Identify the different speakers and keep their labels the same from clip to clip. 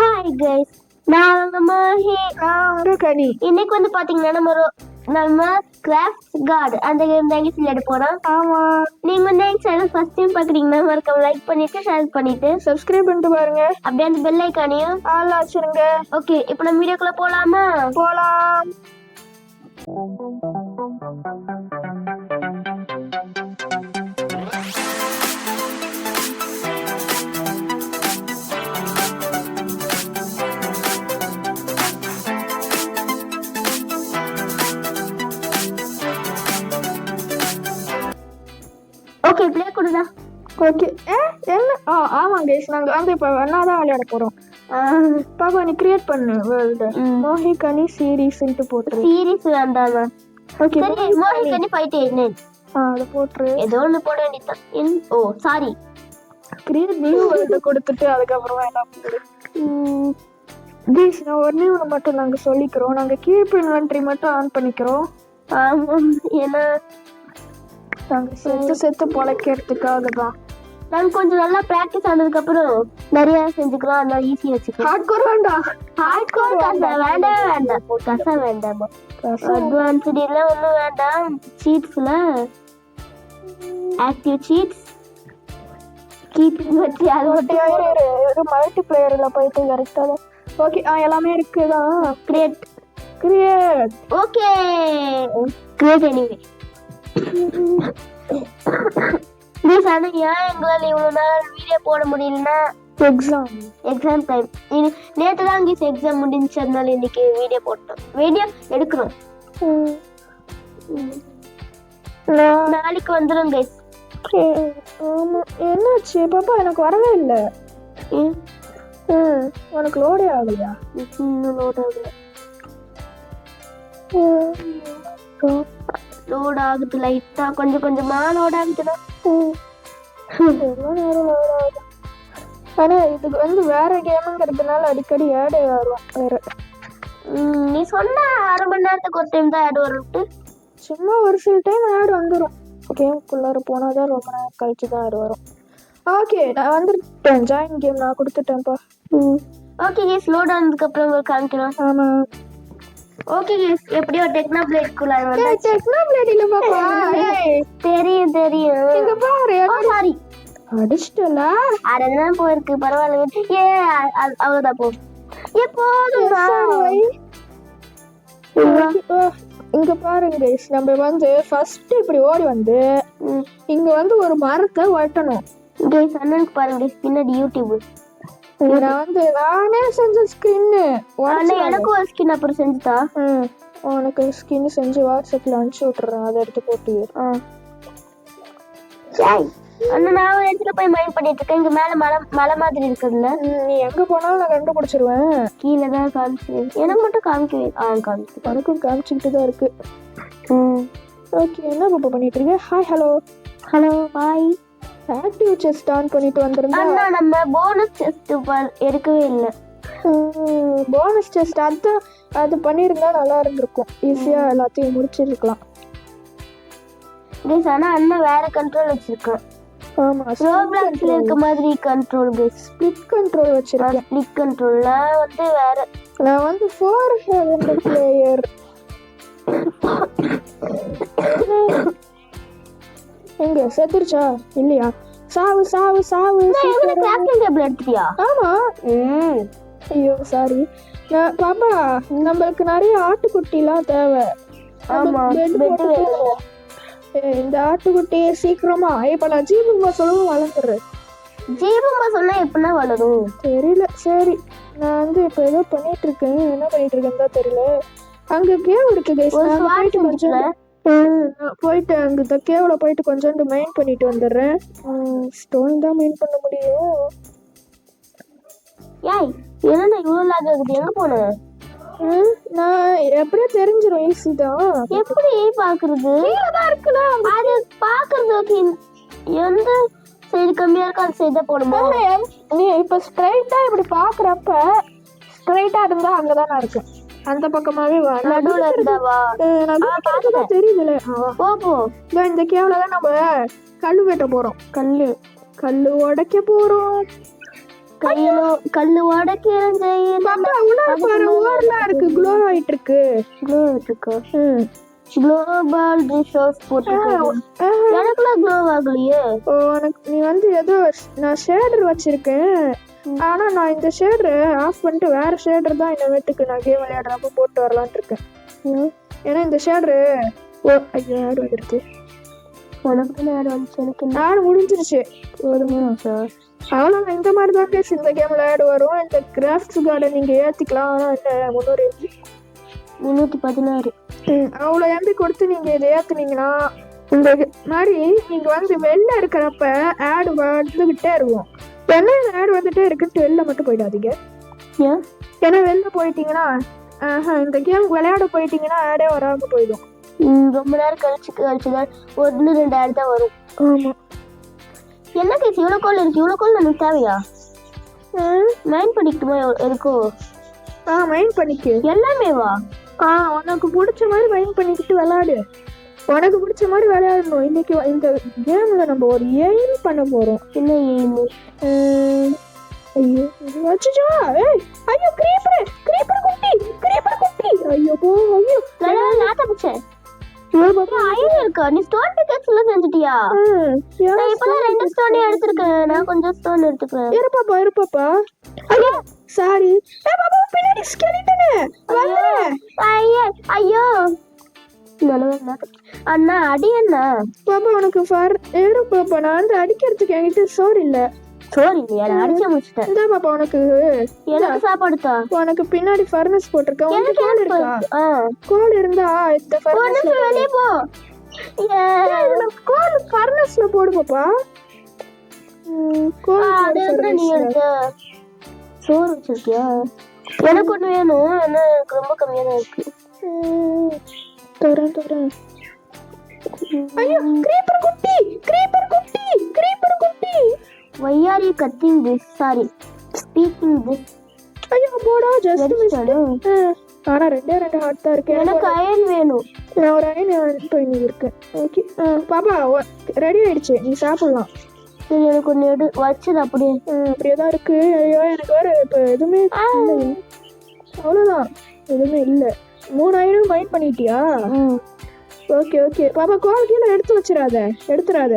Speaker 1: Hi guys நான் நம்ம
Speaker 2: கனி.
Speaker 1: இன்னைக்கு வந்து பாத்தீங்கன்னா நம்ம நம்ம கிராஃப்ட் கார்டு அந்த கேம் தாங்க விளையாட போறோம்.
Speaker 2: ஆமா.
Speaker 1: நீங்க வந்து எங்க சேனல் ஃபர்ஸ்ட் டைம் பாக்குறீங்கன்னா மறக்காம லைக் பண்ணிட்டு ஷேர் பண்ணிட்டு
Speaker 2: சப்ஸ்கிரைப் பண்ணிட்டு பாருங்க.
Speaker 1: அப்படியே அந்த பெல் ஐக்கானையும்
Speaker 2: ஆள் வச்சிருங்க.
Speaker 1: ஓகே இப்போ நம்ம வீடியோக்குள்ள போலாமா?
Speaker 2: போலாம்.
Speaker 1: ஓகே ப்ளே கொடுதா
Speaker 2: ஓகே ஏ என்ன? ஆ ஆமாம் கேஸ் நாங்கள் வந்து இப்போ ஒன்றா தான் விளையாட போகிறோம் பாப்பா நீ கிரியேட் பண்ணு வேர்ல்டு
Speaker 1: ம்.
Speaker 2: மோஹி கனி சீரீஸ்ன்ட்டு போட்டுரு.
Speaker 1: சீரிஸ் வேண்டாமா
Speaker 2: ஓகே
Speaker 1: சரி மோஹி கண்ணி ஃபைட் என்ன?
Speaker 2: ஆ அதை போட்டுரு.
Speaker 1: ஏதோ ஒன்று போட வேண்டியதான் ஓ சாரி
Speaker 2: கிரியேட் நியூ வேர்ல்டு கொடுத்துட்டு அதுக்கப்புறமா என்ன போடு கேஸ் நான் ஒன்றே ஒன்று மட்டும் நாங்கள் சொல்லிக்கிறோம். நாங்கள் கீப் இன்வென்ட்ரி மட்டும் ஆன் பண்ணிக்கிறோம்.
Speaker 1: ஆமாம். ஏன்னா
Speaker 2: நாங்கள் செத்து செத்து பொழைக்கிறதுக்காக தான்
Speaker 1: நாங்க கொஞ்சம் நல்லா ப்ராக்டிஸ் ஆனதுக்கு அப்புறம் நிறைய செஞ்சுக்கிறோம் அதனால ஈஸியா வச்சுக்கலாம்.
Speaker 2: ஹார்ட் கோர் வேண்டாம்
Speaker 1: ஹார்ட் கோர் கசா வேண்டாம். வேண்டாம்? கசா வேண்டாமா. அட்வான்ஸ்டு எல்லாம் ஒன்றும் வேண்டாம் சீட்ஸ்ல ஆக்டிவ் சீட்ஸ் கீப் வச்சு அது மட்டும்
Speaker 2: மல்டி பிளேயர்ல போயிட்டு கரெக்டாக ஓகே ஆ எல்லாமே இருக்குதான்
Speaker 1: create
Speaker 2: create
Speaker 1: okay create anyway please ஆனால் ஏன் எங்களால் இவ்வளோ நாள் வீடியோ போட முடியலன்னா?
Speaker 2: எக்ஸாம்
Speaker 1: எக்ஸாம் டைம் நேற்று தான் கீஸ் எக்ஸாம் முடிஞ்சு அதனால இன்னைக்கு வீடியோ போட்டோம். வீடியோ எடுக்கிறோம் நாளைக்கு வந்துடும் கைஸ்
Speaker 2: ஆமா. என்னாச்சு? பாப்பா எனக்கு வரவே இல்லை. ம், உனக்கு லோடே ஆகலையா?
Speaker 1: லோட் ஆகுது லோட் ஆகுது லைட்டா கொஞ்சம் கொஞ்சமா லோட் ஆகுதுன்னா
Speaker 2: ஆனா இதுக்கு வந்து வேற கேமுங்கிறதுனால அடிக்கடி ஆடு வரும் வேற.
Speaker 1: ம், நீ சொன்ன அரை மணி நேரத்துக்கு ஒரு டைம் தான் ஆட் வரும்ட்டு.
Speaker 2: சும்மா ஒரு சில டைம் ஆடு வந்துடும் கேமுக்குள்ளார போனால் தான் ரொம்ப நேரம் கழிச்சு தான் ஆடு வரும். ஓகே நான் வந்துட்டேன். ஜாயின் கேம் நான் கொடுத்துட்டேன்ப்பா.
Speaker 1: ஓகே கேஸ் லோட் ஆனதுக்கு அப்புறம் உங்களுக்கு காமிக்கிறோம்
Speaker 2: ஆமாம்
Speaker 1: ஓகே கேஸ் எப்படியோ டெக்னா பிளேட்குள்ள வந்து
Speaker 2: டெக்னா பிளேட் இல்ல பாப்பா
Speaker 1: தெரியும் தெரியும்.
Speaker 2: இங்க பாரு.
Speaker 1: சாரி
Speaker 2: அடிச்சிட்டல
Speaker 1: அதெல்லாம் போயிருக்கு. பரவாயில்ல. ஏ அவ்வளவுதான் போ. எப்போதும்
Speaker 2: இங்க பாருங்க guys. நம்ம வந்து ஃபர்ஸ்ட் இப்படி ஓடி வந்து இங்க வந்து ஒரு மரத்தை வெட்டணும்.
Speaker 1: கேஸ் அண்ணனுக்கு பாருங்க பின்னாடி யூடியூப்
Speaker 2: நான் வந்து நானே செஞ்ச ஸ்கின்னு
Speaker 1: அண்ணா எனக்கும் ஒரு ஸ்கின் அப்புறம் செஞ்சுதா?
Speaker 2: உனக்கு ஸ்கின் செஞ்சு வாட்ஸ்அப்ல அனுப்பிச்சு விட்டுறேன். அதை எடுத்து போட்டு
Speaker 1: அண்ணா நான் ஒரு இடத்துல போய் மைண்ட் பண்ணிட்டு இருக்கேன் இங்க மேல மலை மலை மாதிரி இருக்குதுல்ல?
Speaker 2: நீ எங்க போனாலும் நான் கண்டுபிடிச்சிருவேன்.
Speaker 1: கீழே தான் காமிச்சு எனக்கு மட்டும் காமிக்கவே ஆ காமிச்சு
Speaker 2: எனக்கும் காமிச்சுக்கிட்டு தான் இருக்கு. ஓகே என்ன பாப்பா பண்ணிட்டு இருக்க? Hi hello
Speaker 1: hello bye
Speaker 2: active chest on பண்ணிட்டு வந்திருந்தா?
Speaker 1: அண்ணா நம்ம போனஸ் டெஸ்ட் எடுக்கவே இல்லை.
Speaker 2: போனஸ் டெஸ்ட் அதான் அது பண்ணியிருந்தா நல்லா இருந்திருக்கும். ஈஸியா எல்லாத்தையும் முடிச்சிருக்கலாம்.
Speaker 1: கேஸ் ஆனா அண்ணன் வேற கண்ட்ரோல் வச்சிருக்கான்.
Speaker 2: ஆமா
Speaker 1: ரோப்ளாக்ஸ்ல இருக்க மாதிரி கண்ட்ரோல் கேஸ்
Speaker 2: ஸ்பிளிட் கண்ட்ரோல் வச்சிருக்கேன்.
Speaker 1: ஸ்பிளிட் கண்ட்ரோல்ல வந்து வேற
Speaker 2: நான் வந்து ஃபோர் ஹெவன் பிளேயர் எங்க? செத்துருச்சா? இல்லையா? சாவு சாவு சாவு
Speaker 1: கிராஃப்டிங் டேபிள் எடுத்துட்டியா?
Speaker 2: ஆமா.
Speaker 1: ம்.
Speaker 2: ஐயோ சாரி பாப்பா நம்மளுக்கு நிறைய ஆட்டுக்குட்டிலாம் தேவை.
Speaker 1: ஆமா
Speaker 2: இந்த ஆட்டுக்குட்டியை சீக்கிரமா இப்ப நான் ஜீபுமா சொல்லவும் வளர்ந்துடுறேன்
Speaker 1: ஜீவமா சொன்னா எப்படின்னா வளரும்?
Speaker 2: தெரியல. சரி நான் வந்து இப்போ ஏதோ பண்ணிட்டு இருக்கேன். என்ன பண்ணிட்டு இருக்கேன்னு தெரியல. அங்க கேவ் இருக்கு நான் போயிட்டு அங்க இந்த கேவ்ல போயிட்டு கொஞ்சோண்டு மைண்ட் பண்ணிட்டு வந்துடுறேன். ஸ்டோன் தான் மைண்ட் பண்ண முடியும்.
Speaker 1: ஏய் என்னடா இவ்வளவு லாக் ஆகுது? எங்க போன?
Speaker 2: ம், நான் எப்படியோ தெரிஞ்சிடும் ஈஸி தான்.
Speaker 1: எப்படி பாக்குறது? அது பாக்குறது ஓகே எந்த சைடு கம்மியா இருக்கோ அந்த சைடு தான்
Speaker 2: என்- நீ இப்ப ஸ்ட்ரைட்டா இப்படி பாக்குறப்ப ஸ்ட்ரைட்டா இருந்தா அங்கதான் நான் இருக்கேன் அந்த பக்கமாவே வா.
Speaker 1: நடுவுல
Speaker 2: அஹ் நான் குதிக்கிறது தெரியுதுல. ஆ.
Speaker 1: போ
Speaker 2: இந்த கேவ்ல தான் நம்ம கல்லு வெட்ட போறோம். கல்லு. கல்லு உடைக்க போறோம்.
Speaker 1: கையில கல்லு உடைக்கிறேன்
Speaker 2: பாரு ஓர்லாம் இருக்கு. க்ளோ ஆயிட்டு இருக்கு
Speaker 1: க்ளோ இருக்கு
Speaker 2: ம்.
Speaker 1: குளோபல் ரிசோர்ஸ் போட்டுருக்காங்க
Speaker 2: ஆஹா.
Speaker 1: எனக்குலாம் க்ளோ ஆகலையே.
Speaker 2: ஓ நீ வந்து ஏதோ நான் ஷேடர் வச்சிருக்கேன். ஆனா நான் இந்த ஷேடரை ஆஃப் பண்ணிட்டு வேற ஷேடர் தான் இனிமேட்டுக்கு நான் கேம் விளையாடுறப்ப போட்டு வரலாம்னு இருக்கேன்.
Speaker 1: ஏன்?
Speaker 2: ஏன்னா இந்த ஷேடரு ஓ ஐயோ ஆடு வந்துருச்சு.
Speaker 1: உனக்கு தானே ஆடு வந்துச்சு? எனக்கு
Speaker 2: ஆடு முடிஞ்சிருச்சு. போதுமா அவ்வளோதான் இந்த மாதிரி தான் கேஸ் இந்த கேம்ல ஆடு வரும். இந்த கிராஃப்ட்ஸ் கார்டன் நீங்க ஏத்திக்கலாம். ஆனா என்ன முன்னூறு MB.
Speaker 1: முன்னூத்தி பதினாறு.
Speaker 2: அவ்வளோ எம்பி கொடுத்து நீங்க இதை ஏத்துனீங்கன்னா இந்த மாதிரி நீங்க வந்து வெளில இருக்கிறப்ப ஆடு வந்துகிட்டே இருக்கும். என்ன ஆடு வந்துட்டே இருக்குன்ட்டு வெளில மட்டும் போயிடாதீங்க.
Speaker 1: ஏன்?
Speaker 2: ஏன்னா வெளில போயிட்டீங்கன்னா இந்த கேம் விளையாட போயிட்டீங்கன்னா ஆடே வராம போயிடும்.
Speaker 1: ரொம்ப நேரம் கழிச்சு கழிச்சு தான் ஒன்று ரெண்டு ஆடு தான் வரும்.
Speaker 2: ஆமா.
Speaker 1: என்ன கேஸ் இவ்வளோ கோல் இருக்கு? இவ்வளோ கோல் நமக்கு தேவையா? மைண்ட் பண்ணிக்கிட்டுமா இருக்கோ?
Speaker 2: ஆ மைண்ட் பண்ணிக்கு.
Speaker 1: எல்லாமே வா
Speaker 2: ஆ உனக்கு பிடிச்ச மாதிரி மைண்ட் பண்ணிக்கிட்டு விளையாடு உனக்கு பிடிச்ச மாதிரி விளையாடணும். இன்னைக்கு இந்த கேம்ல நம்ம ஒரு எய்ம் பண்ண போறோம்.
Speaker 1: என்ன
Speaker 2: உம், ஐயோ வச்சுச்சா ஏய் ஐயோ கிரீப்பர் கிரீப்பர் குட்டி கிரீப்பர் குட்டி! ஐயோ போ ஐயோ.
Speaker 1: நான்
Speaker 2: ஐயோ பாப்பா
Speaker 1: அயன் இருக்கா. நீ ஸ்டோன் பிக்கெட்ஸ் எல்லாம் செஞ்சுட்டியா நான் இப்பதான் ரெண்டு ஸ்டோனே எடுத்திருக்கேன். நான் கொஞ்சம் ஸ்டோன் எடுத்துக்கிறேன்
Speaker 2: இரு பாப்பா இரு பாப்பா. ஐயோ சாரி ஏ பாப்பா பின்னாடி ஸ்கெலிட்டனு வந்துரு
Speaker 1: ஐயோ ஐயோ. அண்ணா அடி அண்ணா.
Speaker 2: பாப்பா உனக்கு ஃபர் இரு பாப்பா நான் வந்து அடிக்கிறதுக்கு என்கிட்ட சோறு இல்ல.
Speaker 1: சோறு இல்லையா? நான் அடிச்சு முடிச்சிட்டேன்
Speaker 2: இந்தா பாப்பா உனக்கு.
Speaker 1: எனக்கு சாப்பாடு தான்
Speaker 2: உனக்கு பின்னாடி ஃபர்னஸ் போட்டிருக்கேன். உனக்கு கோல் இருக்கா? கோல் இருந்தா இந்த
Speaker 1: நிமிஷம் வெளியே போ.
Speaker 2: கோல் ஃபர்னஸ்ல போடு பாப்பா. கோல்
Speaker 1: நீ. எடுத்த? சோறு வச்சிருக்கியா? எனக்கு ஒண்ணு வேணும். ஆனா எனக்கு ரொம்ப கம்மியா தான் இருக்கு.
Speaker 2: ம், தரேன் தரேன். ஐயோ கிரீப்பர் குட்டி கிரீப்பர் குட்டி கிரீப்பர் குட்டி.
Speaker 1: Why are you cutting this? Sorry. Speaking this.
Speaker 2: ஐயோ போடா ஜஸ்ட் மிஸ் ஆனா ரெண்டே ரெண்டு ஹார்ட் தான் இருக்கு.
Speaker 1: எனக்கு அயன் வேணும்.
Speaker 2: நான் ஒரு ஐன் பண்ணி இருக்கேன் ஓகே பாப்பா ரெடி ஆயிடுச்சு. நீ சாப்பிடலாம்.
Speaker 1: சரி எனக்கு ஒண்ணு எடு. வச்சது அப்படியே.
Speaker 2: அப்படியே தான் இருக்கு. ஐயோ எனக்கு வேற இப்போ எதுவுமே இல்லை. அவ்வளோதான் எதுவுமே இல்லை. மூணு ஐனும் மைண்ட் பண்ணிட்டியா ஓகே ஓகே பாப்பா கீழே எடுத்து வச்சிடாத எடுத்துடாத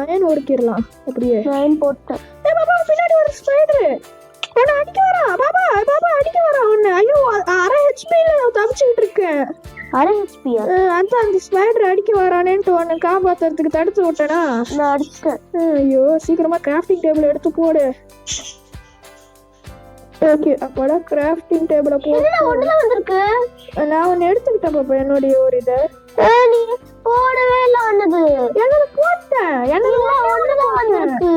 Speaker 2: அயன் ஒடுக்கிடலாம் அப்படியே.
Speaker 1: அயன் போட்டேன்.
Speaker 2: ஏ பாப்பா பின்னாடி ஒரு ஸ்பைடர் உன்னை அடிக்க வரா பாப்பா பாப்பா அடிக்க வரா உன்னை ஐயோ அரை ஹெச்பியில் தப்பிச்சுக்கிட்டு இருக்கேன்
Speaker 1: அரை ஹெச்பியா
Speaker 2: அதான் அந்த ஸ்பைடர் அடிக்க வரானேன்ட்டு உன்னை காப்பாத்துறதுக்கு தடுத்து விட்டேனா?
Speaker 1: நான் அடிச்சிட்டேன்.
Speaker 2: ஐயோ சீக்கிரமா கிராஃப்டிங் டேபிள் எடுத்து போடு. ஓகே அப்போடா கிராஃப்டிங் டேபிளை போ
Speaker 1: என்ன ஒண்ணுதான் வந்திருக்கு?
Speaker 2: நான் ஒன்று எடுத்துக்கிட்டேன் பாப்பா என்னுடைய ஒரு இதை.
Speaker 1: நீ போடவே இல்ல ஒண்ணுது.
Speaker 2: என்னது போட்டேன்? என்னது
Speaker 1: இல்ல ஒண்ணுதான் வந்திருக்கு.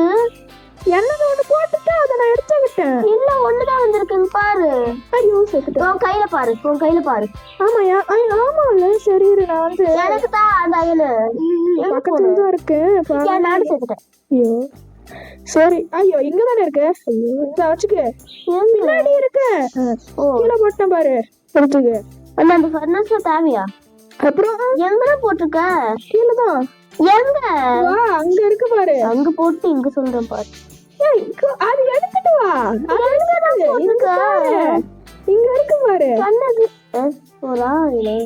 Speaker 2: என்னது ஒன்று போட்டுட்டு அதை நான் எடுத்துக்கிட்டேன்.
Speaker 1: இல்ல ஒண்ணுதான் வந்திருக்குன்னு பாரு.
Speaker 2: ஐயோ செத்துட்டேன்.
Speaker 1: உன் கையில பாரு உன் கையில பாரு.
Speaker 2: ஆமாயா? ஐயோ ஆமாம்ல சரி இரு, நான் வந்து
Speaker 1: எனக்கு தான் அந்த எங்க
Speaker 2: பக்கத்துல தான்
Speaker 1: ஏன் நாடு சேர்த்துட்டேன்
Speaker 2: ஐயோ. சரி ஐயோ இங்க தானே இருக்கு இந்த வச்சுக்க. பின்னாடி இருக்கு. கீழே போட்டேன் பாரு. எடுத்துக்க.
Speaker 1: அந்த அந்த ஃபர்னஸ்ல தேவையா?
Speaker 2: அப்புறம்?
Speaker 1: எங்கடா போட்டிருக்க?
Speaker 2: கீழே தான்
Speaker 1: எங்க?
Speaker 2: வா அங்க இருக்கு பாரு.
Speaker 1: அங்க போட்டு இங்க சொல்றேன் பாரு.
Speaker 2: அது எடுத்துட்டு வா. அது எடுத்துட்டு. இங்க இருக்கு பாரு.
Speaker 1: கண்ணது ஒரு ஆளு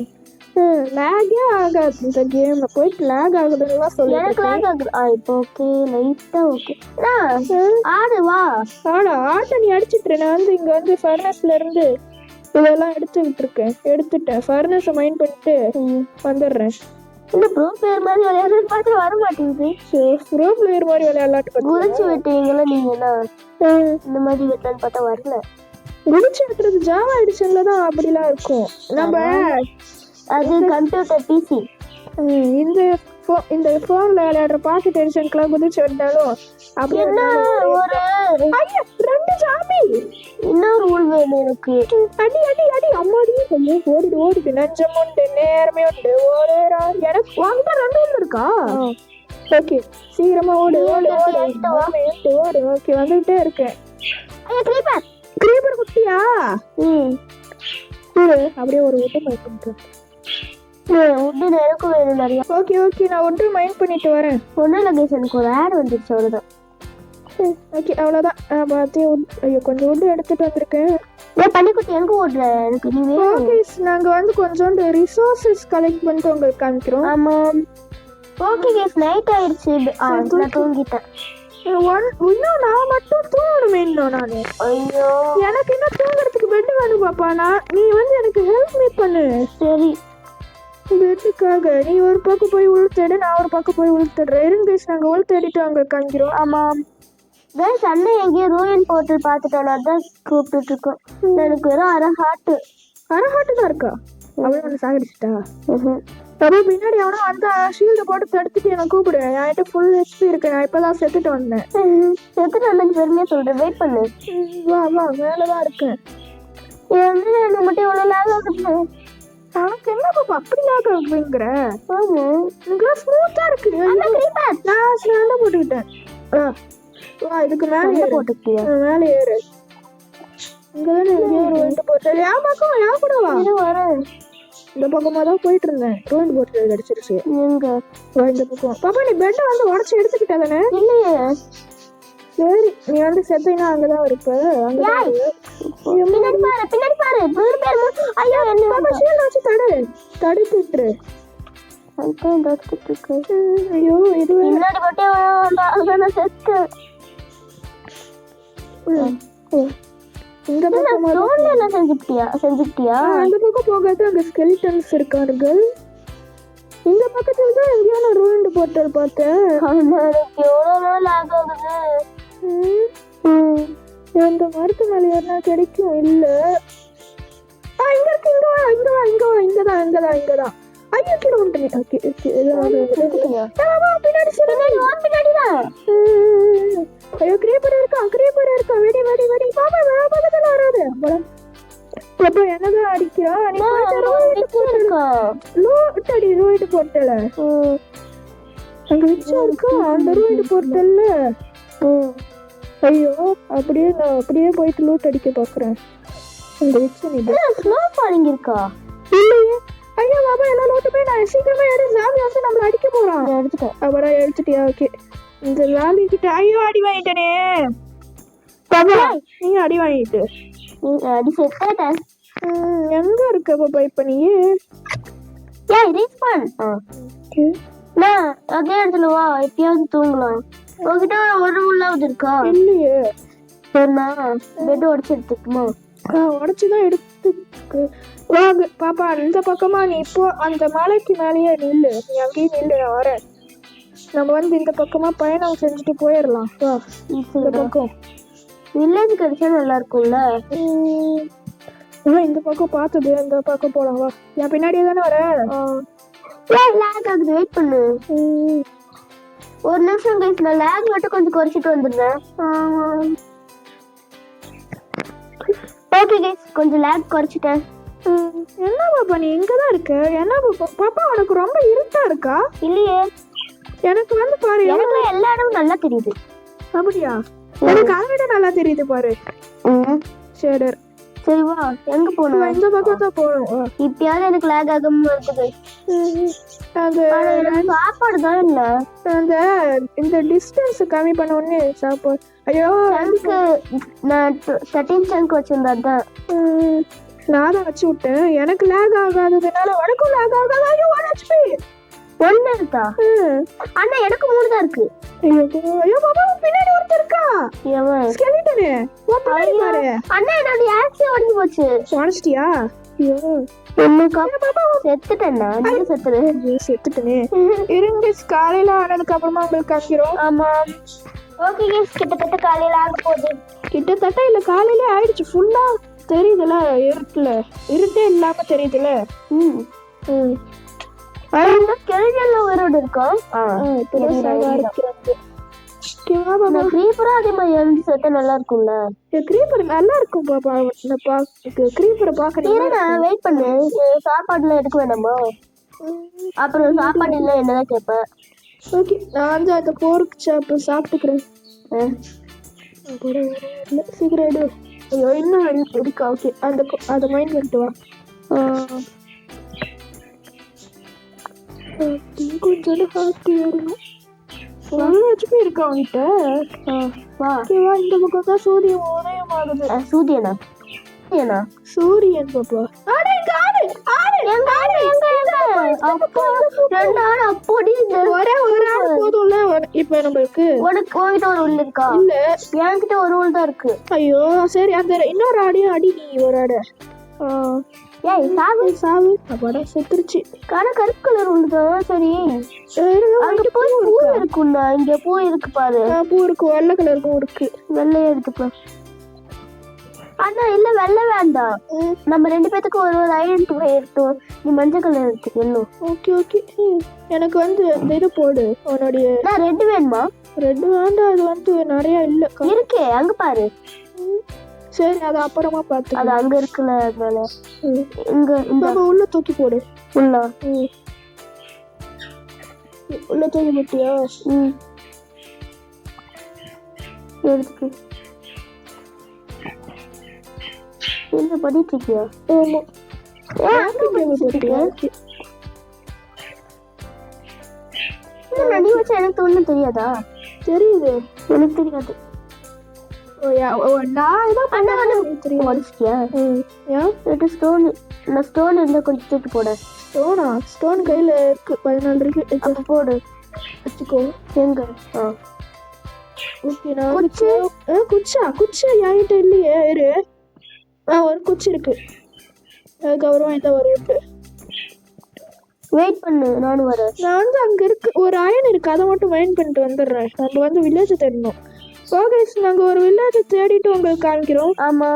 Speaker 2: லேகே ஆகாது. இந்த கேம்ல போயிட்டு லேக் ஆகுதுன்னு சொல்லி
Speaker 1: எனக்கு lag ஆகுது. ஆ இப்போ ஓகே லைட்டா ஓகே ஆடு வா.
Speaker 2: ஆனா ஆட்டை நீ அடிச்சிட்டு நான் வந்து இங்க வந்து ஃபர்னஸ்ல இருந்து இதெல்லாம் எடுத்துக்கிட்டு இருக்கேன் எடுத்துட்டேன். ஃபர்னஸை மைண்ட் பண்ணிட்டு வந்துடுறேன்.
Speaker 1: இந்த ப்ரோ பிளேயர் மாதிரி விளையாடுறது பார்த்து வர மாட்டேங்குது.
Speaker 2: ப்ரோ பிளேயர் மாதிரி விளையாடலாட்டு பார்த்து
Speaker 1: குதிச்சு விட்டீங்களா நீங்க இந்த மாதிரி விட்டலான்னு பார்த்தா வரல.
Speaker 2: குதிச்சு விட்டுறது ஜாவா எடிஷன்ல தான் அப்படிலாம் இருக்கும். நம்ம
Speaker 1: அது கம்ப்யூட்டர் பிசி
Speaker 2: இந்த pho- இந்த போன்ல விளையாடுற பாக்கெட் எடிஷனுக்குலாம் குதிச்சு விட்டாலும் அப்படி
Speaker 1: என்ன ஒரு
Speaker 2: ரெண்டு ஜாமி
Speaker 1: இன்னொரு வேணும் எனக்கு
Speaker 2: அடி அடி அடி அம்மாடி. ஐயோ ஓடிடு ஓடிடு நஞ்சம் உண்டு நேரமே உண்டு. ஓடேரா எனக்கு வாங்கிட்டா ரெண்டு ஒன்று இருக்கா? ஓகே சீக்கிரமா ஓடு ஓடு ஓடு. ஓடு ஓடு? ஓகே வந்துகிட்டே இருக்கேன்
Speaker 1: கிரீப்பர்
Speaker 2: கிரீப்பர் குட்டியா?
Speaker 1: ம்.
Speaker 2: அப்படியே ஒரு ஓட்டு மைண்ட் பண்ணிட்டு
Speaker 1: உட்டு எனக்கும் வேணும் நிறைய.
Speaker 2: ஓகே ஓகே நான் ஒட்டு மைண்ட் பண்ணிட்டு வரேன்.
Speaker 1: ஒன்றும் கேஸ் எனக்கு ஒரு ஆட் வந்துருச்சு அவ்வளோதான்
Speaker 2: ஓகே அவ்வளோதான் பார்த்து ஐயோ கொஞ்சம் wood எடுத்துட்டு வந்திருக்கேன்.
Speaker 1: ஏன் எங்க ஓடுற எனக்கு நீ
Speaker 2: ஓகே நாங்கள் வந்து கொஞ்சோண்டு ரிசோர்ஸஸ் கலெக்ட் பண்ணிட்டு உங்களுக்கு காமிக்கிறோம்.
Speaker 1: ஆமா. ஓகே கேஸ் நைட் ஆயிடுச்சு. நான் தூங்கிட்டேன்.
Speaker 2: ஒன் இன்னும் நான் மட்டும் தூங்கணுமே இன்னும் நான்.
Speaker 1: ஐயோ.
Speaker 2: எனக்கு என்ன தூங்குறதுக்கு பெட் வேணும் பாப்பா நான் நீ வந்து எனக்கு ஹெல்ப் மீ பண்ணு.
Speaker 1: சரி.
Speaker 2: பெட்டுக்காக நீ ஒரு பக்கம் போய் உள் தேடு நான் ஒரு பக்கம் போய் உள் தேடுறேன் இருங்க guys, நாங்க உள் தேடிட்டு அங்க காமிக்கிறோம்
Speaker 1: ஆமா. கேஸ் அண்ணன் எங்கேயோ ரூயன் போர்ட்டல் பார்த்துட்டோம் அதான் கூப்பிட்டுட்டு இருக்கோம் எனக்கு வெறும் அரை ஹார்ட்
Speaker 2: அரஹாட்டு தான் இருக்கா? அவளே ஒன்று சாகடிச்சிட்டா? அப்போ பின்னாடி அவனா அந்த ஷீல்டை போட்டு தடுத்துட்டு என்ன கூப்பிடு. என்கிட்ட ஃபுல் ஹெச்பி இருக்கு நான் இப்பதான் செத்துட்டு வந்தேன்.
Speaker 1: எத்தனை அண்ணனுக்கு பெருமையா சொல்றேன். வெயிட் பண்ணு.
Speaker 2: வா வா. மேலதான் இருக்கேன்.
Speaker 1: எனக்கு மட்டும் எவ்வளவு லேக் ஆகுது
Speaker 2: உனக்கு என்ன பாப்பா? அப்படி லாக் அப்படிங்கிற
Speaker 1: ஆமா
Speaker 2: உங்களுக்குலாம் ஸ்மூத்தா இருக்கு.
Speaker 1: அண்ணா creeper.
Speaker 2: நான் ஸ்டாண்ட போட்டுக்கிட்டேன். வா இதுக்கு மேலே ஏறு.
Speaker 1: போட்டுக்கிட்டியா?
Speaker 2: மேலே ஏறு. இங்கதானே எங்கேயோ ஒரு வந்துட்டு போட்டேன் என் பக்கம் என் கூட வா.
Speaker 1: இரு வரேன்
Speaker 2: இந்த பக்கமா தான் போயிட்டு இருந்தேன் ரோண்டு போட்டு கிடைச்சிருச்சு
Speaker 1: எங்க?
Speaker 2: இந்த பக்கம். பாப்பா நீ பெட்டை வந்து உடச்சி எடுத்துக்கிட்ட தானே?
Speaker 1: இல்லையே.
Speaker 2: சரி நீ வந்து செத்தீங்கன்னா அங்கதான் இருப்ப.
Speaker 1: பின்னாடி பாரு பின்னாடி பாரு பேர் ஐயோ என்ன
Speaker 2: ஷீல்ட வச்சு தடு. தடுத்துட்டு.
Speaker 1: அதான் டாக்டர் இருக்கு.
Speaker 2: ஐயோ இது வேற.
Speaker 1: பின்னாடி மட்டும் அதான் செத்தேன்
Speaker 2: ம். இந்த பக்கமா
Speaker 1: என்ன செஞ்சுட்டியா செஞ்சுட்டியா
Speaker 2: அந்த பக்கம் போகாத அங்க ஸ்கெலிட்டன்ஸ் இருக்கார்கள் இந்த பக்கத்துல தான் எங்கேயோ நான் ரூண்டு போர்ட்டல் பார்த்தேன்.
Speaker 1: எவ்வளவு நாள் ஆகுது
Speaker 2: அந்த மரத்து மேல ஏறினா கிடைக்கும்? இல்ல. ஆ இங்க இருக்கு இங்க வா இங்க வா இங்க வா இங்கதான் இங்கதான் இங்கதான் ஐயோ கீழே வந்துட்டேன். Okay okay? பின்னாடி சரி
Speaker 1: பின்னாடி
Speaker 2: ம். ஐயோ கிரீப்பர் இருக்கா கிரீப்பர் இருக்கா. வெடி வெடி வெடி. பாப்பா வேற பக்கத்துல வராது. படம் அப்ப என்னதான் அடிக்கிறா? நீ ரோடு அடி ரோடு போட்டல. அங்க வச்சு இருக்கா? அந்த ரோடு போட்டல்ல
Speaker 1: ம்.
Speaker 2: ஐயோ அப்படியே நான் அப்படியே போயிட்டு லூட் அடிக்க பாக்குறேன். அங்க வச்சு நீ
Speaker 1: பாலிங் இருக்கா?
Speaker 2: இல்லையே. ஐயோ பாபா எல்லா லூட்டுமே நான் சீக்கிரமா எடு. ஜாமி வந்து நம்மள அடிக்க போறான்.
Speaker 1: எடுத்துட்டேன்
Speaker 2: அவரா எடுத்துட்டியா? ஓகே. இந்த ஜாமி கிட்ட ஐயோ அடி வாங்கிட்டனே. பாபா நீ அடி வாங்கிட்டு.
Speaker 1: அடி செத்துட்டேன்
Speaker 2: எங்க இருக்க பாப்பா இப்ப நீ?
Speaker 1: ஏய் ரீச் பண்ண. நான் அதே இடத்துல வா எப்பயாவது தூங்கலாம் உங்ககிட்ட ஒரு உள்ளாவது இருக்கா?
Speaker 2: இல்லையே.
Speaker 1: சரிண்ணா பெட் உடச்சு எடுத்துக்குமா?
Speaker 2: உடச்சுதான் எடுத்து வாங்க பாப்பா இந்த பக்கமா நீ இப்போ அந்த மலைக்கு மேலேயே நில்லு. நீ அங்கேயே நில்லு நான் வரேன் நம்ம வந்து இந்த பக்கமா பயணம் செஞ்சுட்டு போயிடலாம் இந்த பக்கம்.
Speaker 1: வில்லேஜ் கிடைச்சா நல்லா இருக்கும்ல
Speaker 2: உம், வா, இந்த பக்கம் பார்த்தது இந்த பக்கம் போலாம். வா. என் பின்னாடியே தானே வர?
Speaker 1: லேக் ஆகுது. வெயிட் பண்ணு. ஒரு நிமிஷம் கழிச்சு நான் லேக் மட்டும் கொஞ்சம் குறைச்சிட்டு வந்துடுறேன். ஓகே கைஸ் கொஞ்சம் லேக் குறைச்சிட்டேன்.
Speaker 2: என்ன பாப்பா நீ இங்க தான் இருக்க? என்ன பாப்பா? பாப்பா உனக்கு ரொம்ப இருட்டா இருக்கா?
Speaker 1: இல்லையே.
Speaker 2: எனக்கு வந்து பாரு
Speaker 1: எனக்கு எல்லா இடமும் நல்லா தெரியுது.
Speaker 2: அப்படியா? எனக்கு அதை விட நல்லா தெரியுது பாரு. ஷேடர்
Speaker 1: சரி வா எங்க போகணும்?
Speaker 2: இந்த பக்கம் தான் போகணும்.
Speaker 1: இப்பயாவது எனக்கு லேக் ஆகாம இருக்குது.
Speaker 2: அது
Speaker 1: சாப்பாடு தான் இல்ல.
Speaker 2: அந்த இந்த டிஸ்டன்ஸ் கம்மி பண்ண உடனே சாப்பாடு. ஐயோ
Speaker 1: எனக்கு நான் தேர்ட்டீன் சங்க் வச்சிருந்தேன் தான்
Speaker 2: நான் தான் வச்சு விட்டேன். எனக்கு லேக் ஆகாததுனால உனக்கும் லேக் ஆகாது. ஐயோ ஒன் ஹெச்பி
Speaker 1: ஒண்ணு இருக்கா? அண்ணா எனக்கு மூணு தான் இருக்கு.
Speaker 2: ஐயோ ஐயோ பின்னாடி ஒருத்தர் இருக்கா?
Speaker 1: எவன்?
Speaker 2: ஸ்கெலிட்டனு பாரு.
Speaker 1: அண்ணா என்னோட ஆக்சி உடஞ்சு போச்சு.
Speaker 2: உடச்சிட்டியா ஐயோ. காலையில ஆனதுக்கு அப்புறமா உங்களுக்கு காமிக்கிறோம்.
Speaker 1: ஆமா. ஓகே கிட்டத்தட்ட காலையில ஆக போகுது.
Speaker 2: கிட்டத்தட்ட இல்ல காலையிலே ஆயிடுச்சு. ஃபுல்லா தெரியுதுல இருட்டுல. இருட்டே இல்லாம தெரியுதுல.
Speaker 1: ம்.
Speaker 2: ம்.
Speaker 1: கெழிஞ்சல்ல உயிரோடு இருக்கோம்
Speaker 2: இப்பதான் சாக ஆரம்பிக்கிறாங்க. Okay, வா பாபா.
Speaker 1: இந்த creeper-உம் அதே மாதிரி எழுந்து செத்தா நல்லா இருக்கும்ல
Speaker 2: creeper நல்லா இருக்கும் பாப்பா இந்த பா creeper-அ பாக்குறீங்க
Speaker 1: இருடா வெயிட் பண்ணு சாப்பாடுலாம் எடுக்க வேணாமா அப்புறம் சாப்பாடு இல்லை என்னதான் கேட்பேன்
Speaker 2: ஓகே நான் வந்து அந்த போர்க் சாப்பு சாப்பிட்டுக்கிறேன். சீக்கிரம் எடு. ஐயோ இன்னும் இருக்கா ஓகே அந்த அதை மைண்ட் பண்ணிட்டு வா. கொஞ்சம் ஹாப்பி வரணும் நல்ல ஹெச்பி இருக்கா அவன்கிட்ட?
Speaker 1: வா
Speaker 2: இந்த பக்கம் தான் சூரியன் உதயம் ஆகுது.
Speaker 1: சூரியனா? சூரியனா?
Speaker 2: சூரியன் பாப்பா. இப்ப நம்மளுக்கு?
Speaker 1: உனக்கு உன்கிட்ட ஒரு உள்ள இருக்கா?
Speaker 2: இல்ல.
Speaker 1: என்கிட்ட ஒரு உள் தான் இருக்கு.
Speaker 2: ஐயோ சரி அந்த இன்னொரு ஆடையும் அடி நீ ஒரு ஆடு.
Speaker 1: ஏய் சாவு.
Speaker 2: சாவு. அப்பாடா செத்துருச்சு.
Speaker 1: கடை கருப்பு கலர் உள்ளதான் சரி அங்க போய் பூ இருக்குண்ணா இங்க பூ இருக்கு பாரு.
Speaker 2: பூ இருக்கு வெள்ளை கலருக்கும் இருக்கு.
Speaker 1: வெள்ளைய எடுத்துக்கோ அண்ணா இல்ல வெள்ளை வேண்டாம். நம்ம ரெண்டு பேத்துக்கும் ஒரு ஒரு டூ எடுத்தோம். நீ மஞ்சள் கலர் எடுத்துக்க இன்னும்
Speaker 2: ஓகே ஓகே. எனக்கு வந்து அந்த இது போடு உன்னுடைய
Speaker 1: நான் ரெண்டு வேணுமா?
Speaker 2: ரெண்டு வேண்டாம் அது வந்து நிறைய இல்ல.
Speaker 1: இருக்கே அங்க பாரு.
Speaker 2: சரி அது அப்புறமா பார்த்து
Speaker 1: அது அங்க இருக்குல்ல அதனால. இங்க இந்த
Speaker 2: உள்ள தூக்கி போடு.
Speaker 1: உள்ள.
Speaker 2: உள்ள தூக்கி போட்டியா?
Speaker 1: ம். எடுத்துக்கு. என்ன பண்ணிட்டு இருக்கியா?
Speaker 2: ஆமா.
Speaker 1: ஏன் அங்க
Speaker 2: தூக்கி
Speaker 1: பண்ணிட்டு
Speaker 2: போட்டியா
Speaker 1: இருக்கியா? இல்ல, நீ வச்சா எனக்கு ஒண்ணும் தெரியாதா?
Speaker 2: தெரியுது.
Speaker 1: எனக்கு தெரியாது.
Speaker 2: நான் இதான்
Speaker 1: அண்ணா
Speaker 2: பண்ணேன் தெரியும்
Speaker 1: உடச்சிட்டியா
Speaker 2: ம். ஏன்
Speaker 1: என்கிட்ட ஸ்டோன் நான் ஸ்டோன் இருந்தா கொஞ்சம் தூக்கி போட.
Speaker 2: ஸ்டோனா ஸ்டோன் கையில இருக்கு. பதினாலு இருக்கு.
Speaker 1: போடு.
Speaker 2: வச்சுக்கோ.
Speaker 1: எங்க? ஆ.
Speaker 2: ஓகே நான் குச்சி? ஆ குச்சா? குச்சா என்கிட்ட இல்லையே? இரு. ஆ ஒரு குச்சி இருக்கு. இந்த ஒரு இருக்கு.
Speaker 1: வெயிட் பண்ணு நானும் வரேன்.
Speaker 2: நான் வந்து அங்க இருக்கு. ஒரு அயன் இருக்கு. அதை மட்டும் மைண்ட் பண்ணிட்டு வந்துடுறேன். நம்ம வந்து வில்லேஜ் தேடணும். ஓகே நாங்க ஒரு வில்லேஜ் தேடிட்டு உங்களுக்கு காமிக்கிறோம்
Speaker 1: ஆமா.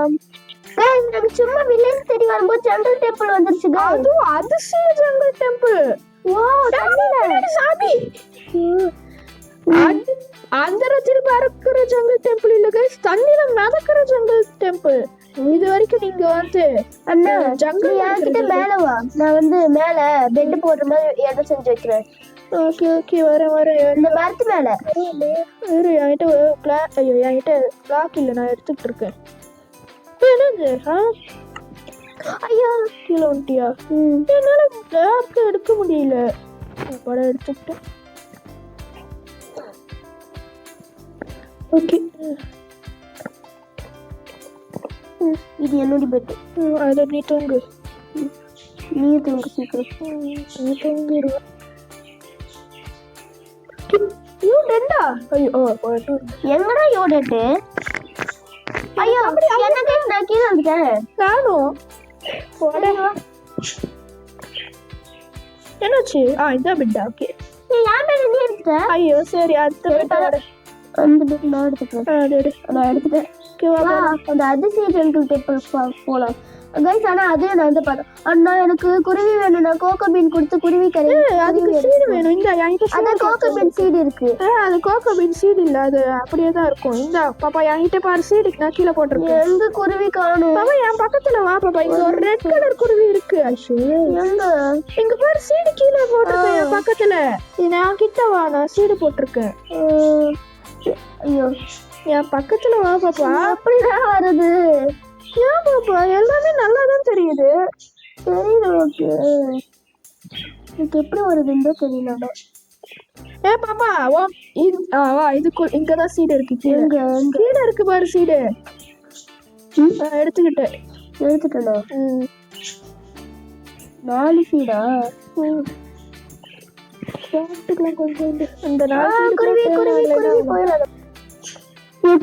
Speaker 1: Guys, நாங்க சும்மா வில்லேஜ் தேடி வரும்போது ஜங்கல் டெம்பிள் வந்துருச்சு guys.
Speaker 2: அதுவும் அதிசய ஜங்கல் டெம்பிள் சாமி அது- அந்தரத்தில் பறக்கிற ஜங்கல் டெம்பிள் இல்ல கைஸ் தண்ணியில மிதக்கிற ஜங்கல் டெம்பிள் இது வரைக்கும் நீங்க வந்து
Speaker 1: அண்ணா
Speaker 2: ஜங்கல்
Speaker 1: என்கிட்ட மேல வா. நான் வந்து மேல பெட் போடுற மாதிரி இடம் செஞ்சு வைக்கிறேன்.
Speaker 2: ஓகே ஓகே வரேன் வரேன்
Speaker 1: இந்த மரத்து மேல.
Speaker 2: இரு என்கிட்ட கிளா ஐயோ என்கிட்ட கிளாக் இல்லை நான் எடுத்துட்டு இருக்கேன். என்னது? ஆ?
Speaker 1: ஐயா
Speaker 2: கீழே வந்துட்டியா?
Speaker 1: ம்.
Speaker 2: கிளாக் எடுக்க முடியல. படம் எடுத்துக்கிட்டேன் ஓகே
Speaker 1: ம், இது என்னோட பெட்
Speaker 2: அதை நீ தூங்கு.
Speaker 1: நீ தூங்கு சீக்கிரம்.
Speaker 2: நீ தூங்கிடுவேன் ஐயோ டெண்டா ஐயோ
Speaker 1: எங்கடா யோடட்டு ஐயோ என்ன guys, நான் கீழே வந்துட்டேன்?
Speaker 2: நானும் என்னாச்சு? ஆ இதான் பிட்டா ஓகே.
Speaker 1: நீ யார் மேல நீ எடுத்துட்ட?
Speaker 2: ஐயோ சரி அடுத்த பிட்டா.
Speaker 1: அந்த பெட் நான் எடுத்துக்கிறேன். நான் எடுத்துட்டேன்.
Speaker 2: ஓகேவா
Speaker 1: அந்த அதிசய டெம்பிள் போலாம். கைஸ் ஆனா அதே நான் வந்து பார்த்தேன் அண்ணா எனக்கு குருவி வேணும் நான் கோகோ பீன் கொடுத்து குருவி கறி
Speaker 2: அதுக்கு சீடு வேணும். இந்த என்கிட்ட
Speaker 1: அதான் கோகோ பீன் சீடு இருக்கு.
Speaker 2: அது கோகோ பீன் சீடு இல்ல அது அப்படியே தான் இருக்கும். இந்த பாப்பா என்கிட்ட பாரு சீடு நான் கீழே போட்டிருக்கேன்.
Speaker 1: எங்க குருவி காணும்?
Speaker 2: பாப்பா என் பக்கத்துல வா பாப்பா. இங்க ஒரு ரெட் கலர் குருவி இருக்கு. ஐயோ.
Speaker 1: எங்க?
Speaker 2: இங்க பாரு சீடு கீழே போட்டிருக்கேன் என் பக்கத்துல. நான் கிட்ட வா நான் சீடு போட்டிருக்கேன்.
Speaker 1: ஐயோ.
Speaker 2: என் பக்கத்துல வா பாப்பா.
Speaker 1: அப்படிதான் வருது.
Speaker 2: ஏன் பாப்பா? எல்லாமே நல்லா தான் தெரியுது
Speaker 1: தெரியல ஓகே. எனக்கு எப்படி வருதுன்னு தெரியல.
Speaker 2: ஏ பாப்பா ஓ இது ஆ வா இதுக்கு இங்க தான் சீடு இருக்கு கீழே. கீழே இருக்கு பாரு சீடு நான் எடுத்துக்கிட்டேன்
Speaker 1: எடுத்துட்டேனா. நாலு சீடா
Speaker 2: சாப்பிட்டுக்கலாம் கொஞ்சம். நாள் சீடு
Speaker 1: குருவி குருவி குருவி. போயிடாத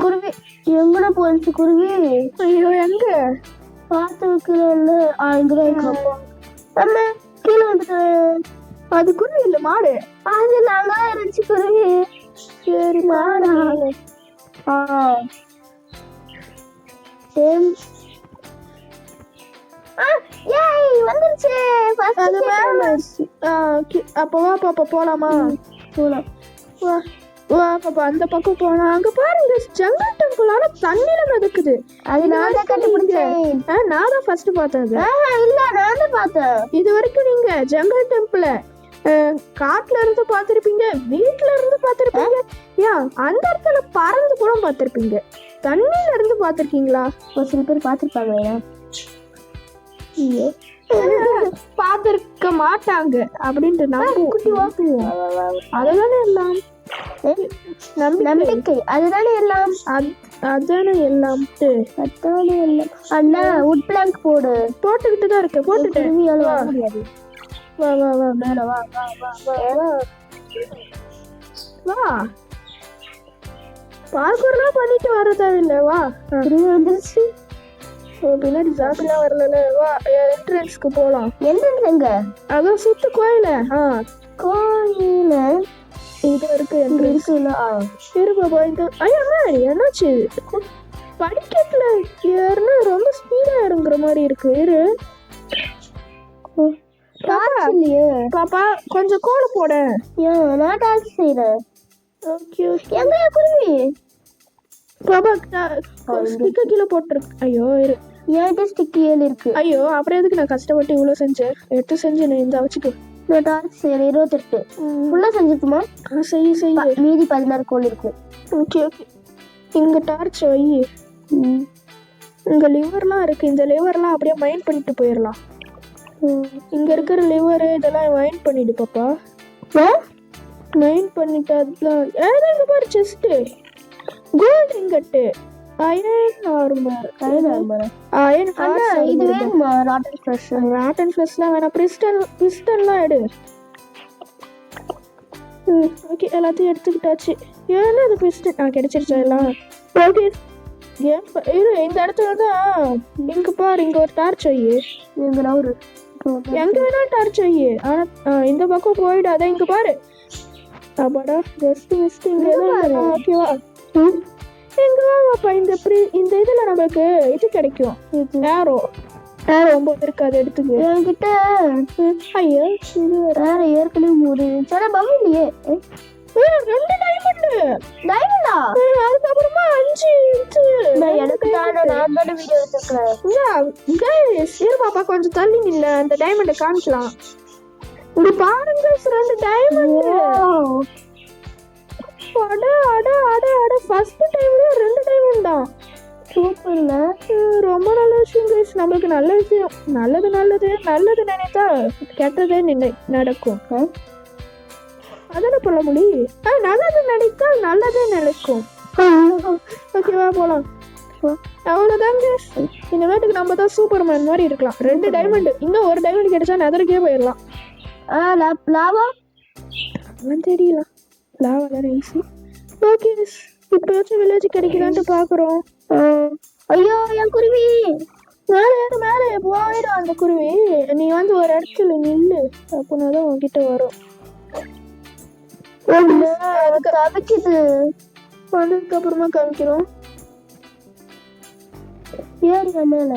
Speaker 1: குருவி. எங்கடா போச்சு குருவி?
Speaker 2: ஐயோ எங்க?
Speaker 1: பார்த்து இங்கதான் இருக்கு. நம்ம கீழே வந்துட்டேன்
Speaker 2: அது குருவி இல்ல மாடு?
Speaker 1: அது நாங்க இருந்துச்சு குருவி.
Speaker 2: சரி
Speaker 1: மாடா. ஆ. ஏய் வந்துருச்சு.
Speaker 2: அது மேல அப்ப பாப்பா போலாமா?
Speaker 1: போலாம்.
Speaker 2: வா. பாப்பா அந்த பக்கம் போனா அங்க பாருங்க ஜங்கல் டெம்பிள் ஆனா தண்ணில மிதக்குது
Speaker 1: அது நான் தான் கண்டுபிடிச்சேன்.
Speaker 2: நான் தான் ஃபர்ஸ்ட் பார்த்தேன்
Speaker 1: இல்ல நான் தான் பார்த்தேன்.
Speaker 2: இது வரைக்கும் நீங்க ஜங்கல் டெம்பிள காட்டுல இருந்து பார்த்திருப்பீங்க வீட்ல இருந்து பார்த்திருப்பீங்க ஏன் அந்த இடத்துல பறந்து கூட பார்த்திருப்பீங்க. தண்ணில இருந்து பார்த்திருக்கீங்களா?
Speaker 1: ஒரு சில பேர் பார்த்துருப்பாங்க.
Speaker 2: ஐயோ. பார்த்திருக்க மாட்டாங்க. அப்படின்ட்டு நம்புவோம். அதெல்லாம் எல்லாம் நம்பிக்கை.
Speaker 1: அதுதானே எல்லாம்?
Speaker 2: அத்- அதானே எல்லாம்ட்டு
Speaker 1: அதானே எல்லாம். அண்ணா உட் பிளாங்க் போடு.
Speaker 2: போட்டுக்கிட்டு தான் இருக்கேன். போட்டுட்டேன் வா. வா வா மேல வா வா வா வா வா. பார்க்கறலாம் பண்ணிட்டு வர தேவையில்ல வா.
Speaker 1: குருவி வந்துருச்சு.
Speaker 2: பின்னாடி ஜாப்பிலாம் வரல வா என்ட்ரன்ஸ்க்கு போலாம்.
Speaker 1: என்னன்னு எங்க
Speaker 2: அதான் சுத்து கோயில. ஆ.
Speaker 1: கோயில.
Speaker 2: இது இருக்கு entrance.
Speaker 1: இருக்குல்ல ஆ.
Speaker 2: இரு பாப்பா இந்த ஐயா அம்மா, என்னாச்சு? படிக்கட்டுல ஏறுனா ரொம்ப ஸ்பீடா இறங்குற மாதிரி இருக்கு. இரு. பாப்பா கொஞ்சம் கோல போட.
Speaker 1: நான் டார்ச் செய்யறேன்
Speaker 2: ஓகே ஓகே
Speaker 1: எங்க குருவி?
Speaker 2: பாப்பா ஸ்டிக்க கீழே போட்டுருக்கு ஐயோ இரு.
Speaker 1: என்கிட்ட ஸ்டிக் ஏழு இருக்கு.
Speaker 2: ஐயோ அப்புறம் எதுக்கு நான் கஷ்டப்பட்டு இவ்வளோ செஞ்சேன்? எடுத்து செஞ்சு நான் இந்த வச்சுக்கோ.
Speaker 1: டார்ச் செய்யறேன் இருபத்தெட்டு. ஃபுல்லா செஞ்சுக்குமா
Speaker 2: ஆ, செய் செய்.
Speaker 1: மீதி பதினாறு கோல் இருக்கும்
Speaker 2: ஓகே ஓகே. இங்க டார்ச் வை இங்க லிவர்லாம் இருக்கு. இந்த லிவர்லாம் அப்படியே மைண்ட் பண்ணிட்டு போயிடலாம் இங்க இருக்கிற லிவர் இதெல்லாம் மைண்ட் பண்ணிடு பாப்பா. மைண்ட் பண்ணிட்டு அதெல்லாம் ஏதோ இங்க பாரு செஸ்ட் கோல்ட் இங்கட்டு அயன் ஆர்மர் அயன்
Speaker 1: அண்ணா இது வேணுமா? ராட்டன் ஃப்ரெஷ்
Speaker 2: ராட்டன் ஃபிளஸ்லாம் வேணாம். பிரிஸ்டன் பிரிஸ்டன்லாம் எடு. ம் ஓகே எல்லாத்தையும் எடுத்துக்கிட்டாச்சு. ஏன்னா அது ஆ கிடைச்சிருச்சா எல்லாம்? ஓகே இரு இந்த இடத்துல தான் இங்க பாரு இங்க ஒரு டார்ச் வை.
Speaker 1: எங்க நவரு
Speaker 2: எங்க வேணா டார்ச் வை. ஆனா இந்த பக்கம் போயிடாத இங்க பாரு. அப்பாடா ஜஸ்ட் மிஸ்ட் இங்க ஓகேவா எங்க வாப்பா இந்த pri- இந்த இதுல நம்மளுக்கு இது கிடைக்கும். ஏரோ ஏரோ ஒன்பது இருக்கு அதை எடுத்துக்கு.
Speaker 1: என்கிட்ட
Speaker 2: ஐயோ இது
Speaker 1: வேற. ஏற்கனவே மூணு சில பகம் இல்லையே?
Speaker 2: ரெண்டு டைமண்ட்
Speaker 1: டைமண்டா
Speaker 2: அதுக்கப்புறமா அஞ்சு இது
Speaker 1: நான் எனக்கு தானே நான் தானே வீடியோ
Speaker 2: இரு பாப்பா கொஞ்சம் தள்ளி நில்ல அந்த டைமண்டை காமிக்கலாம். இங்க பாருங்க ரெண்டு டைமண்ட் அட அட அட அட ஃபர்ஸ்ட் தான்
Speaker 1: சூப்பர்ல
Speaker 2: ரொம்ப நல்ல விஷயம் கைஸ் நம்மளுக்கு நல்ல விஷயம். நல்லது நல்லது நல்லது நினைத்தா கெட்டதே நினை நடக்கும். அதான சொல்ல முடி? ஆ, நல்லது நினைத்தால் நல்லதே நினைக்கும். ஓகேவா போலாம். அவ்வளோதான் guys. இந்த வேட்டுக்கு நம்ம தான் சூப்பர்மேன் மாதிரி இருக்கலாம். ரெண்டு டைமண்ட் இன்னும் ஒரு டைமண்ட் கிடைச்சா நெதருக்கே போயிடலாம்.
Speaker 1: ஆ லாவா?
Speaker 2: அவன் தெரியலாம் லாவா தானே ஈஸி ஓகே இப்போயாச்சும் வில்லேஜ் கிடைக்குதான்ட்டு பார்க்குறோம்
Speaker 1: ஆ. ஐயோ என் குருவி!
Speaker 2: மேலே ஏறு மேலே. போயிடும் அந்த குருவி. நீ வந்து ஒரு இடத்துல நில்லு. அப்படின்னா தான் உன்கிட்ட வரும்.
Speaker 1: அதுக்கு தவிக்குது.
Speaker 2: வந்ததுக்கு அப்புறமா காமிக்கிறோம்.
Speaker 1: ஏறுங்க மேல.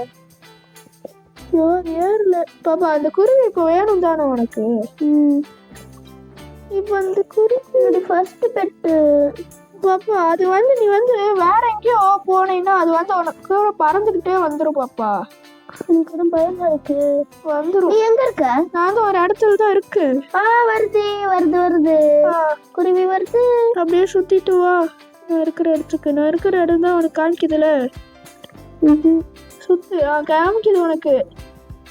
Speaker 2: ஐயோ ஏறல. பாப்பா அந்த குருவி இப்போ வேணும் தானே உனக்கு? இப்போ அந்த குருவி
Speaker 1: என்னோட ஃபர்ஸ்ட் பெட்டு
Speaker 2: பாப்பா அது வந்து நீ வந்து வேற எங்கேயோ போனீங்கன்னா அது வந்து உனக்கு கூட பறந்துக்கிட்டே வந்துரும் பாப்பா.
Speaker 1: எனக்கு ஒரு பயமா இருக்கு.
Speaker 2: வந்துரும்.
Speaker 1: நீ எங்க இருக்க?
Speaker 2: நான் வந்து ஒரு இடத்துல தான் இருக்கு.
Speaker 1: ஆ வருது வருது வருது. குருவி வருது.
Speaker 2: அப்படியே சுத்திட்டு வா. நான் இருக்கிற இடத்துக்கு நான் இருக்கிற இடம் தான் உனக்கு காமிக்குதுல. சுத்து காமிக்குது உனக்கு.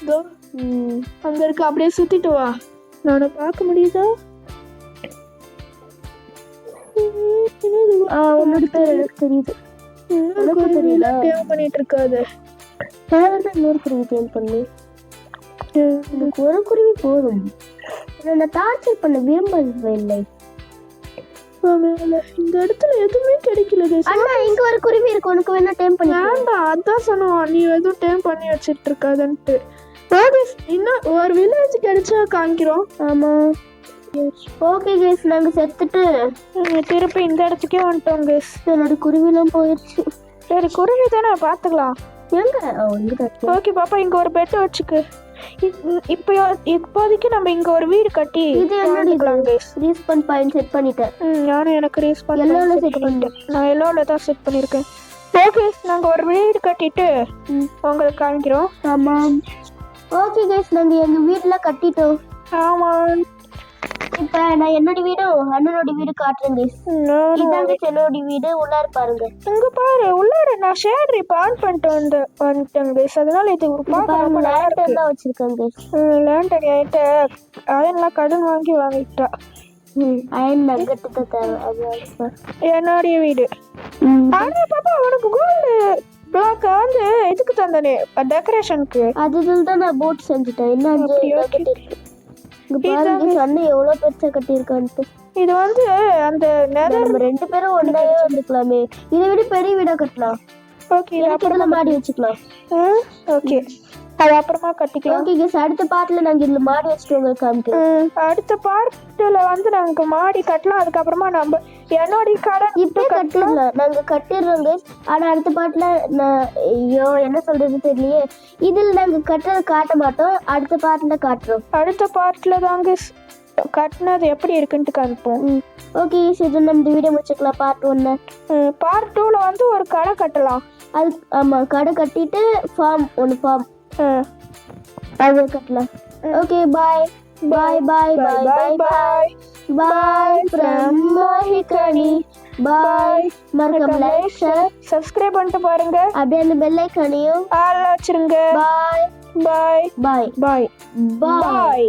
Speaker 2: இதோ. அங்க இருக்கு அப்படியே சுத்திட்டு வா. நான் பார்க்க முடியுதா?
Speaker 1: உன்னோட பேர் எனக்கு தெரியுது. உனக்கு தெரியல?
Speaker 2: தேவை பண்ணிட்டு இருக்காது.
Speaker 1: இன்னொரு குருவி தேன் பண்ணு? எனக்கு ஒரு குருவி போதும். நான் டார்ச்சர் பண்ண விரும்பவில்லை
Speaker 2: இந்த இடத்துல எதுவுமே கிடைக்கல.
Speaker 1: அண்ணா இங்க ஒரு குருவி இருக்கு. உனக்கு வேணா டைம் பண்ணி
Speaker 2: வேண்டாம் அதான் சொன்னோம். நீ எதுவும் டைம் பண்ணி வச்சிட்டு இருக்காதுன்ட்டு. இன்னும் ஒரு வில்லேஜ் கிடைச்சா காமிக்கிறோம்.
Speaker 1: ஆமா. ஓகே கேஸ் நாங்க செத்துட்டு.
Speaker 2: நாங்க திருப்பி இந்த இடத்துக்கே வந்துட்டோம் கேஸ்
Speaker 1: என்னோட குருவிலாம் போயிடுச்சு
Speaker 2: சரி குருவி தானே பார்த்துக்கலாம்.
Speaker 1: எங்க.
Speaker 2: ஓகே பாப்பா இங்க ஒரு பெட் வச்சுக்கு. இப்போ இப்போதைக்கு நம்ம இங்க ஒரு வீடு கட்டி
Speaker 1: இது
Speaker 2: வாழ்ந்துக்கலாம் guys.
Speaker 1: ரீஸ்பான் பாயிண்ட் செட் பண்ணிட்டேன்.
Speaker 2: ம் நானும் எனக்கு ரீஸ்
Speaker 1: Yellow ல
Speaker 2: பண்ண
Speaker 1: set
Speaker 2: பண்ணிட்டேன். நான் எல்லோல தான் செட் பண்ணியிருக்கேன் ஓகே நாங்கள் ஒரு வீடு கட்டிட்டு. உங்களுக்கு காமிக்கிறோம்.
Speaker 1: ஆமாம். ஓகே கைஸ் நாங்க எங்க வீட்ல கட்டிட்டோம்.
Speaker 2: ஆமாம்.
Speaker 1: இப்ப நான் என்னோட வீடும் அண்ணனோட வீடு
Speaker 2: நானும்
Speaker 1: இதாங்க என்னோட வீடு உள்ளார பாருங்க.
Speaker 2: இங்க பாரு உள்ளார நான் ஷேட்ரி ஆன் பண்ணிட்டு வந்து வந்துட்டேன் கைஸ் அதனால இது ஒரு இருக்கு.
Speaker 1: லேண்டர் தான் வச்சிருக்கேன் கைஸ்
Speaker 2: லேண்டர் என்கிட்ட அயன்லாம் கடன் வாங்கி வாங்கிட்டா.
Speaker 1: அயன் நகட்டு தேவை.
Speaker 2: என்னுடைய வீடு. ஆனா பாப்பா உனக்கு கோல்டு பிளாக் வந்து இதுக்கு தந்தானே? டெக்கரேஷனுக்கு
Speaker 1: அதுல தான் நான் போட் செஞ்சுட்டேன். இன்னும் பாருங்க சண்டை எவ்வளவு பெருசா கட்டியிருக்கான்ட்டு.
Speaker 2: இது வந்து அந்த
Speaker 1: நம்ம ரெண்டு பேரும் ஒன்னாவே வந்துக்கலாமே. இதை விட பெரிய வீடா கட்டலாம்.
Speaker 2: ஓகே
Speaker 1: இதுல மாடி வச்சுக்கலாம்.
Speaker 2: ஓகே. அது அப்புறமா கட்டிக்கலாம்.
Speaker 1: ஓகே கேஸ் அடுத்த பாட்டுல நாங்க இதுல மாடி வச்சுட்டு உங்களுக்கு காமிக்கிறோம்.
Speaker 2: அடுத்த பார்ட்டில் வந்து நாங்க மாடி கட்டலாம். அதுக்கப்புறமா நம்ம என்னுடைய கடன்
Speaker 1: இப்பே கட்டிடலாம். நாங்க கட்டிடுறோம் guys. ஆனா அடுத்த பாட்டுல நான் ஐயோ என்ன சொல்றது தெரியலையே. இதுல நாங்க கட்டுறது காட்ட மாட்டோம். அடுத்த பாட்டுல காட்டுறோம்.
Speaker 2: அடுத்த பார்ட்டில் தாங்க கட்டினது எப்படி இருக்குன்ட்டு காமிப்போம்.
Speaker 1: ஓகே இது நம்ம இந்த வீடியோ முடிச்சுக்கலாம் பார்ட் ஒன்னு
Speaker 2: பார்ட் டூவில் வந்து ஒரு கடை கட்டலாம்.
Speaker 1: அது ஆமா கடை கட்டிட்டு ஃபார்ம் ஒன்னு ஃபார்ம்
Speaker 2: ம்.
Speaker 1: அது கட்டலாம் okay bye bye bye bye bye bye bye from மோஹிகனி பாய் மறக்காம லைக் ஷேர்
Speaker 2: சப்ஸ்கிரைப் பண்ணிட்டு பாருங்க.
Speaker 1: அப்படியே அந்த பெல் ஐக்கானையும்
Speaker 2: ஆள் வச்சிருங்க.
Speaker 1: பாய்
Speaker 2: பாய்
Speaker 1: பாய்
Speaker 2: பாய்
Speaker 1: பாய்
Speaker 2: பாய்